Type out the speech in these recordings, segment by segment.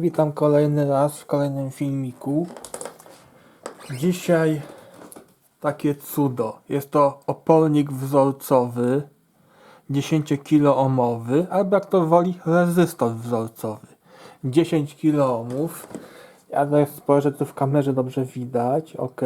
Witam kolejny raz w kolejnym filmiku. Dzisiaj takie cudo. Jest to opornik wzorcowy 10 kilo ohmowy, albo jak to woli rezystor wzorcowy 10 kilo ohmów. Ja tutaj spojrzę, to w kamerze dobrze widać, ok.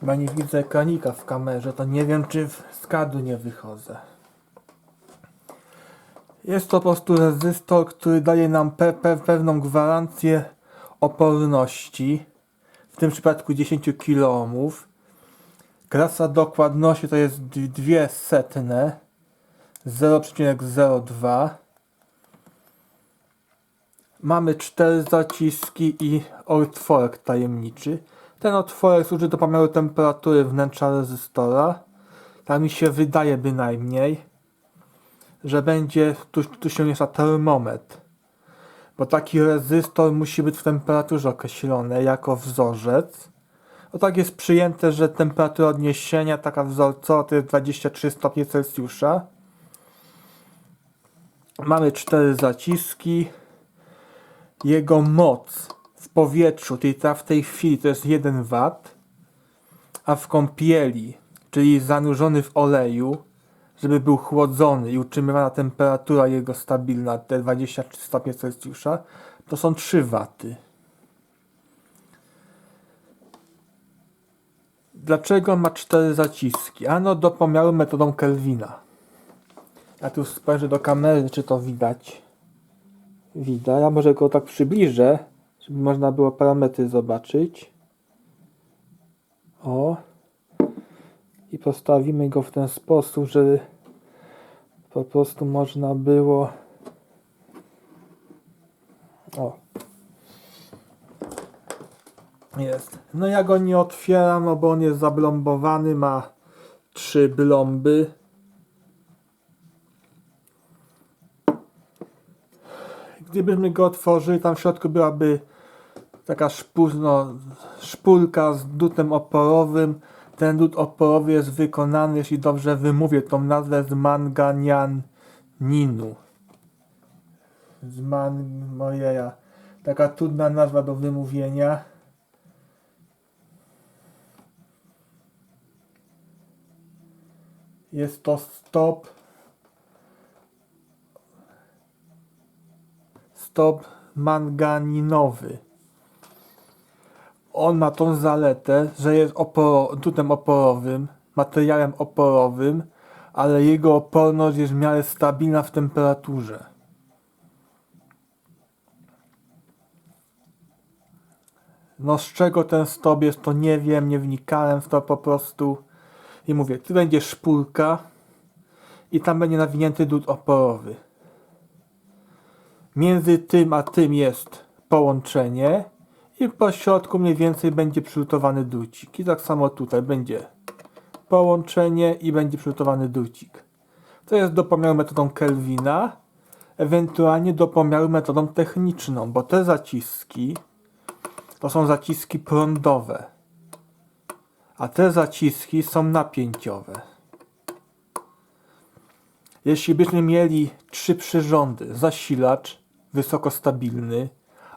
Chyba nie widzę ekranika w kamerze, to nie wiem czy w skadu nie wychodzę. Jest to po prostu rezystor, który daje nam pe pe pewną gwarancję oporności. W tym przypadku 10 kilo. Klasa dokładności to jest d- dwie setne 0,02 Mamy cztery zaciski i otworek tajemniczy. Ten otworek służy do pomiaru temperatury wnętrza rezystora. Tak mi się wydaje bynajmniej że będzie, tu, tu się miesza termometr. Bo taki rezystor musi być w temperaturze określonej jako wzorzec. O tak jest przyjęte, że temperatura odniesienia taka wzorcowa to jest 23 stopnie Celsjusza. Mamy cztery zaciski. Jego moc w powietrzu, czyli ta w tej chwili to jest 1 W, a w kąpieli, czyli zanurzony w oleju, żeby był chłodzony i utrzymywana temperatura jego stabilna, te 23 stopnie Celsjusza, to są 3 waty. Dlaczego ma 4 zaciski? Ano do pomiaru metodą Kelvina. Ja tu spojrzę do kamery, czy to widać. Widać. Ja może go tak przybliżę, żeby można było parametry zobaczyć. O i postawimy go w ten sposób, żeby po prostu można było o jest. No ja go nie otwieram, no bo on jest zablombowany, ma trzy blomby. Gdybyśmy go otworzyli, tam w środku byłaby taka szpul, no, szpulka z dutem oporowym. Ten dut oporowy jest wykonany, jeśli dobrze wymówię tą nazwę, z manganianinu. Z man... mojeja. Taka trudna nazwa do wymówienia. Jest to stop. Stop manganinowy on ma tą zaletę, że jest oporo, dutem oporowym, materiałem oporowym, ale jego oporność jest w miarę stabilna w temperaturze. No z czego ten stop jest, to nie wiem, nie wnikałem w to po prostu. I mówię, tu będzie szpulka i tam będzie nawinięty dut oporowy. Między tym a tym jest połączenie i po środku mniej więcej będzie przylutowany drucik. I tak samo tutaj będzie połączenie i będzie przylutowany drucik. To jest do pomiaru metodą Kelvina, ewentualnie do pomiaru metodą techniczną, bo te zaciski to są zaciski prądowe, a te zaciski są napięciowe. Jeśli byśmy mieli trzy przyrządy, zasilacz wysokostabilny,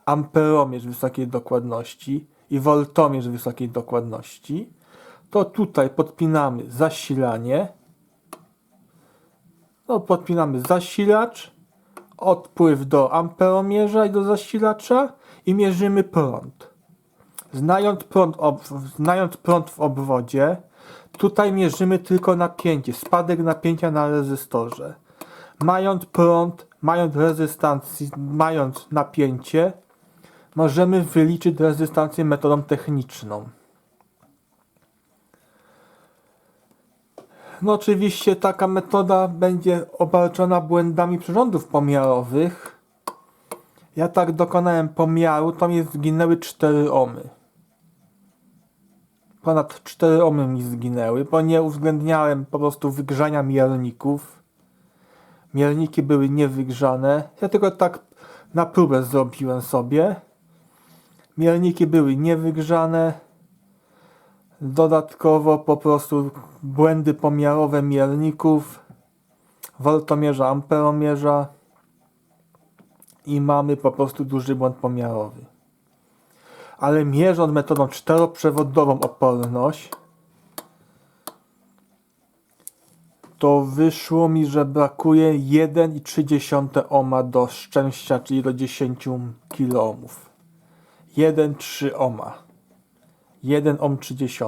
amperomierz wysokiej dokładności i woltomierz wysokiej dokładności, to tutaj podpinamy zasilanie, no podpinamy zasilacz, odpływ do amperomierza i do zasilacza i mierzymy prąd. Znając prąd, znając prąd w obwodzie, tutaj mierzymy tylko napięcie, spadek napięcia na rezystorze. Mając prąd, mając rezystancję, mając napięcie, możemy wyliczyć rezystancję metodą techniczną. No oczywiście taka metoda będzie obarczona błędami przyrządów pomiarowych. Ja tak dokonałem pomiaru, to mi zginęły 4 ohmy. Ponad 4 ohmy mi zginęły, bo nie uwzględniałem po prostu wygrzania mierników. Mierniki były niewygrzane. Ja tylko tak na próbę zrobiłem sobie. Mierniki były niewygrzane. Dodatkowo po prostu błędy pomiarowe mierników, woltomierza, amperomierza i mamy po prostu duży błąd pomiarowy. Ale mierząc metodą czteroprzewodową oporność, to wyszło mi, że brakuje 1,3 ohma do szczęścia, czyli do 10 kiloohmów. 1,3 ohma. 1 ohm 30.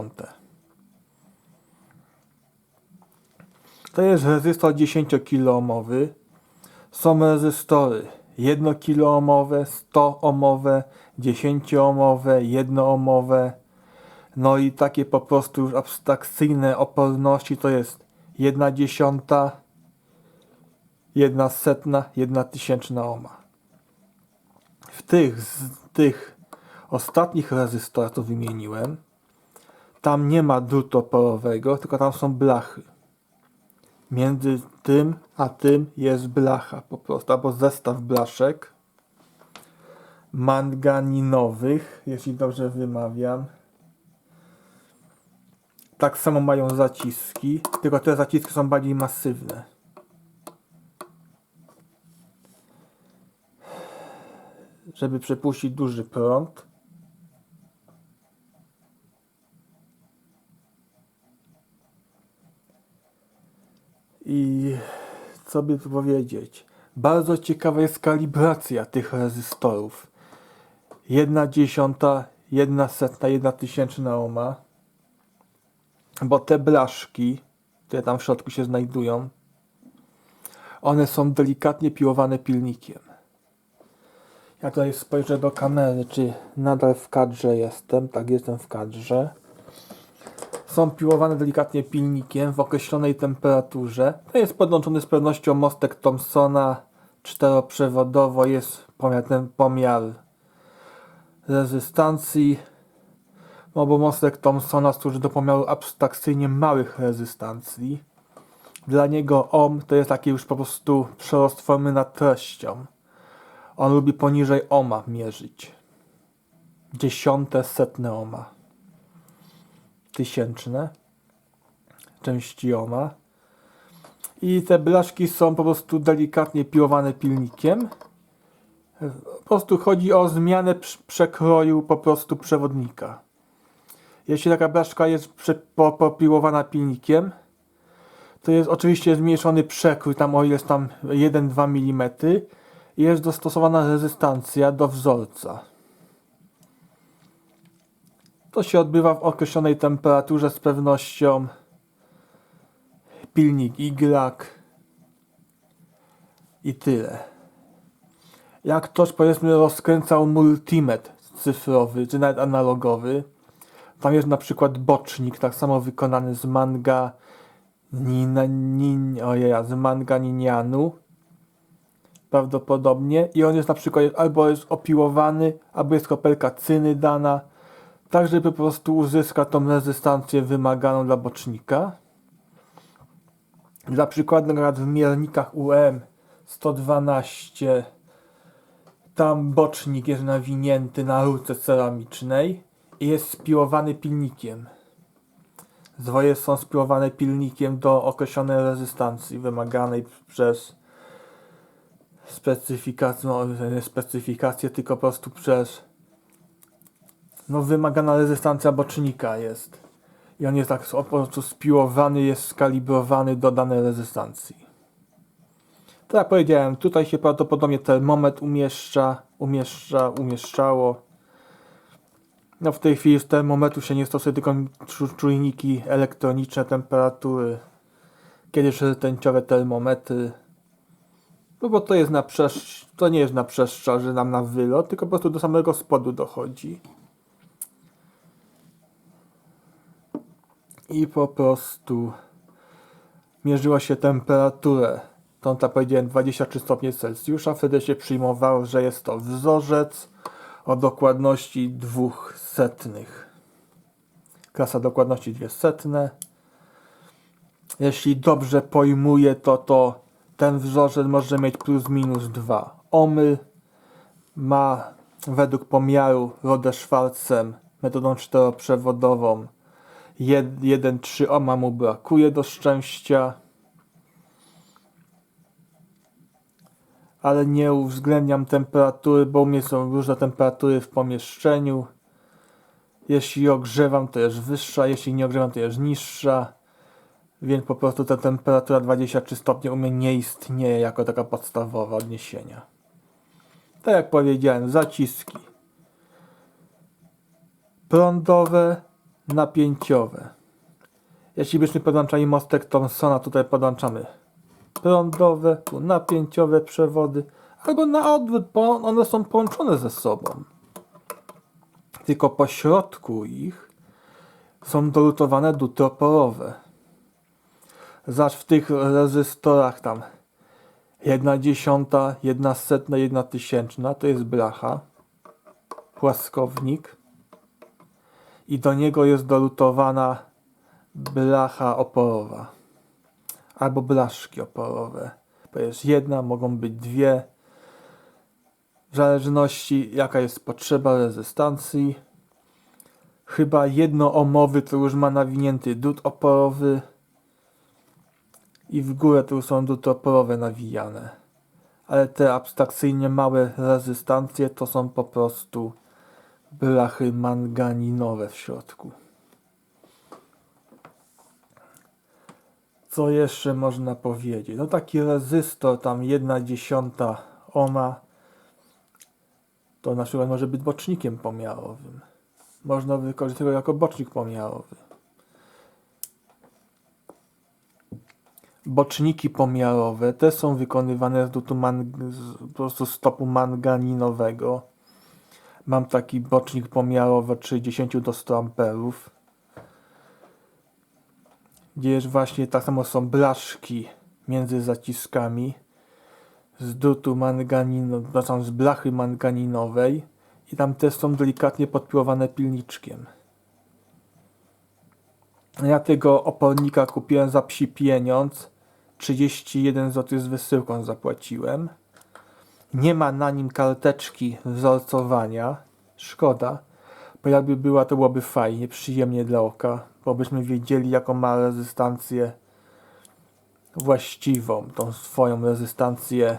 To jest rezystor 10 kiloohmowy. Są rezystory 1 kiloohmowe, 100 ohmowe, 10 ohmowe, 1 ohmowe. No i takie po prostu już abstrakcyjne oporności to jest 1 dziesiąta, 1 setna, 1 tysięczna ohma. W tych, z tych ostatnich rezystorach, co wymieniłem, tam nie ma drutu oporowego, tylko tam są blachy. Między tym a tym jest blacha po prostu, albo zestaw blaszek manganinowych, jeśli dobrze wymawiam. Tak samo mają zaciski, tylko te zaciski są bardziej masywne. Żeby przepuścić duży prąd. I co by powiedzieć? Bardzo ciekawa jest kalibracja tych rezystorów. Jedna dziesiąta, jedna setna, jedna tysięczna ohma. Bo te blaszki, które tam w środku się znajdują, one są delikatnie piłowane pilnikiem. Ja tutaj spojrzę do kamery, czy nadal w kadrze jestem. Tak, jestem w kadrze są piłowane delikatnie pilnikiem w określonej temperaturze. To jest podłączony z pewnością mostek Thomsona czteroprzewodowo. Jest pomiar, ten pomiar rezystancji. No bo mostek Thomsona służy do pomiaru abstrakcyjnie małych rezystancji. Dla niego ohm to jest taki już po prostu przerost formy nad treścią. On lubi poniżej ohma mierzyć. Dziesiąte, setne ohma tysięczne części ohma. I te blaszki są po prostu delikatnie piłowane pilnikiem. Po prostu chodzi o zmianę przekroju po prostu przewodnika. Jeśli taka blaszka jest popiłowana pilnikiem, to jest oczywiście zmniejszony przekrój, tam o ile jest tam 1-2 mm jest dostosowana rezystancja do wzorca. To się odbywa w określonej temperaturze z pewnością. Pilnik Y i tyle. Jak ktoś powiedzmy rozkręcał multimet cyfrowy, czy nawet analogowy, tam jest na przykład bocznik, tak samo wykonany z manga nina, nin, ojej, z manganinianu prawdopodobnie i on jest na przykład albo jest opiłowany, albo jest kropelka cyny dana, tak żeby po prostu uzyskać tą rezystancję wymaganą dla bocznika. Dla przykładu w miernikach UM 112 tam bocznik jest nawinięty na rurce ceramicznej i jest spiłowany pilnikiem. Zwoje są spiłowane pilnikiem do określonej rezystancji wymaganej przez specyfikację, no specyfikację, tylko po prostu przez no wymagana rezystancja bocznika jest. I on jest tak po prostu spiłowany, jest skalibrowany do danej rezystancji. Tak jak powiedziałem, tutaj się prawdopodobnie termometr umieszcza, umieszcza, umieszczało. No w tej chwili z termometru się nie stosuje tylko czujniki elektroniczne temperatury. Kiedyś rtęciowe termometry. No bo to jest na przesz... to nie jest na przestrzał, że nam na wylot, tylko po prostu do samego spodu dochodzi. I po prostu mierzyło się temperaturę. Tą tak powiedziałem 23 stopnie Celsjusza. Wtedy się przyjmowało, że jest to wzorzec o dokładności dwóch setnych. Klasa dokładności dwie setne. Jeśli dobrze pojmuję to, to ten wzorzec może mieć plus minus 2 omy. Ma według pomiaru Rode-Schwarzem metodą czteroprzewodową 1-3 oma mu brakuje do szczęścia. ale nie uwzględniam temperatury, bo u mnie są różne temperatury w pomieszczeniu. Jeśli ogrzewam, to jest wyższa, jeśli nie ogrzewam, to jest niższa. Więc po prostu ta temperatura 23 stopnie u mnie nie istnieje jako taka podstawowa odniesienia. Tak jak powiedziałem, zaciski prądowe, napięciowe. Jeśli byśmy podłączali mostek Thomsona, tutaj podłączamy prądowe, tu napięciowe przewody, albo na odwrót, bo one są połączone ze sobą. Tylko po środku ich są dolutowane duty oporowe. Zaś w tych rezystorach tam jedna dziesiąta, jedna setna, jedna tysięczna to jest blacha, płaskownik i do niego jest dolutowana blacha oporowa albo blaszki oporowe. Bo jest jedna, mogą być dwie. W zależności jaka jest potrzeba rezystancji. Chyba jednoomowy to już ma nawinięty dud oporowy i w górę tu są duty oporowe nawijane. Ale te abstrakcyjnie małe rezystancje to są po prostu blachy manganinowe w środku. Co jeszcze można powiedzieć? No taki rezystor, tam jedna dziesiąta ohma, to na przykład może być bocznikiem pomiarowym. Można wykorzystać go jako bocznik pomiarowy. Boczniki pomiarowe te są wykonywane z man, z, po prostu stopu manganinowego. Mam taki bocznik pomiarowy od 60 do 100 amperów gdzie jest właśnie tak samo są blaszki między zaciskami z drutu manganino, znaczy z blachy manganinowej i tam też są delikatnie podpiłowane pilniczkiem. Ja tego opornika kupiłem za psi pieniądz. 31 zł z wysyłką zapłaciłem. Nie ma na nim karteczki wzorcowania. Szkoda, bo jakby była, to byłoby fajnie, przyjemnie dla oka, bo byśmy wiedzieli, jaką ma rezystancję właściwą, tą swoją rezystancję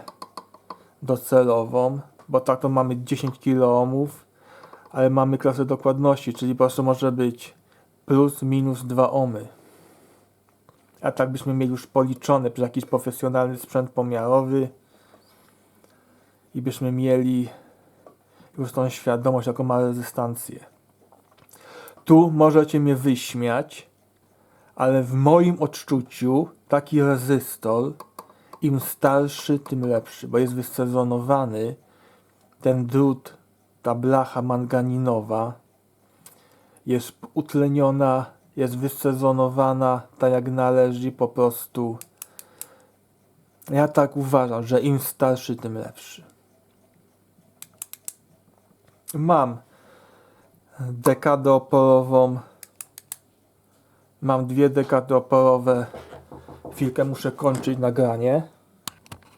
docelową, bo tak to mamy 10 kΩ, ale mamy klasę dokładności, czyli po prostu może być plus minus 2 ohmy. A tak byśmy mieli już policzone przez jakiś profesjonalny sprzęt pomiarowy i byśmy mieli już tą świadomość, jaką ma rezystancję. Tu możecie mnie wyśmiać, ale w moim odczuciu taki rezystor im starszy, tym lepszy, bo jest wysezonowany ten drut, ta blacha manganinowa jest utleniona, jest wysezonowana tak jak należy po prostu. Ja tak uważam, że im starszy, tym lepszy. Mam dekadę oporową. Mam dwie dekady oporowe. Chwilkę muszę kończyć nagranie.